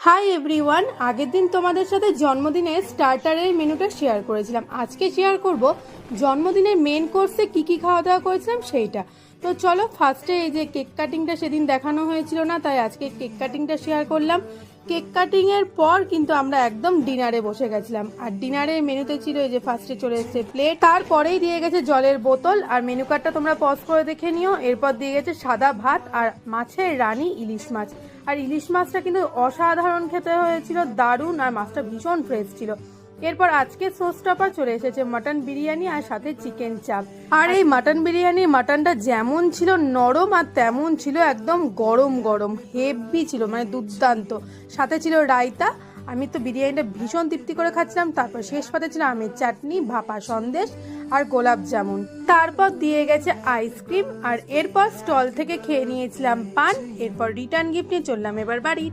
Hi everyone আগের দিন তোমাদের সাথে জন্মদিনের স্টার্টারের মেনুটা শেয়ার করেছিলাম। আজকে শেয়ার করব জন্মদিনের মেন কোর্সে কি কি খাওয়া দাওয়া করেছিলাম সেইটা। তো চলো ফার্স্টে এই যে কেক কাটিংটা সেদিন দেখানো হয়েছিল না, তাই আজকে কেক কাটিংটা শেয়ার করলাম। কেক কাটিং এর পর কিন্তু আমরা একদম ডিনারে বসে গেছিলাম। আর ডিনারের মেনুতে ছিল এই যে ফার্স্টে চলে এসেছে প্লেট তারপরেই দিয়ে গেছে জলের বোতল। আর মেনু কার্ডটা তোমরা পজ করে দেখে নিও। এরপর দিয়ে গেছে সাদা ভাত আর মাছের রানী ইলিশ মাছ। আর ইলিশ মাছটা কিন্তু অসাধারণ খেতে হয়েছিল, দারুণ, আর মাছটা ভীষণ ফ্রেশ ছিল। এরপর আজকে সোস টপার চলে এসেছে মাটন বিরিয়ানি আর সাথে চিকেন চাপ। আর এই মাটন বিরিয়ানির মাটনটা যেমন ছিল নরম আর তেমন ছিল একদম গরম গরম হেভি ছিল মানে দুর্দান্ত। সাথে ছিল রায়তা। আমি তো বিরিয়ানিটা ভীষণ তৃপ্তি করে খাচ্ছিলাম। তারপর শেষ পাতে ছিল আমের চাটনি ভাপা সন্দেশ আর গোলাপ জামুন। তারপর দিয়ে গেছে আইসক্রিম আর এরপর স্টল থেকে খেয়ে নিয়েছিলাম পান। এরপর রিটার্ন গিফট নিয়ে চললাম এবার বাড়ি।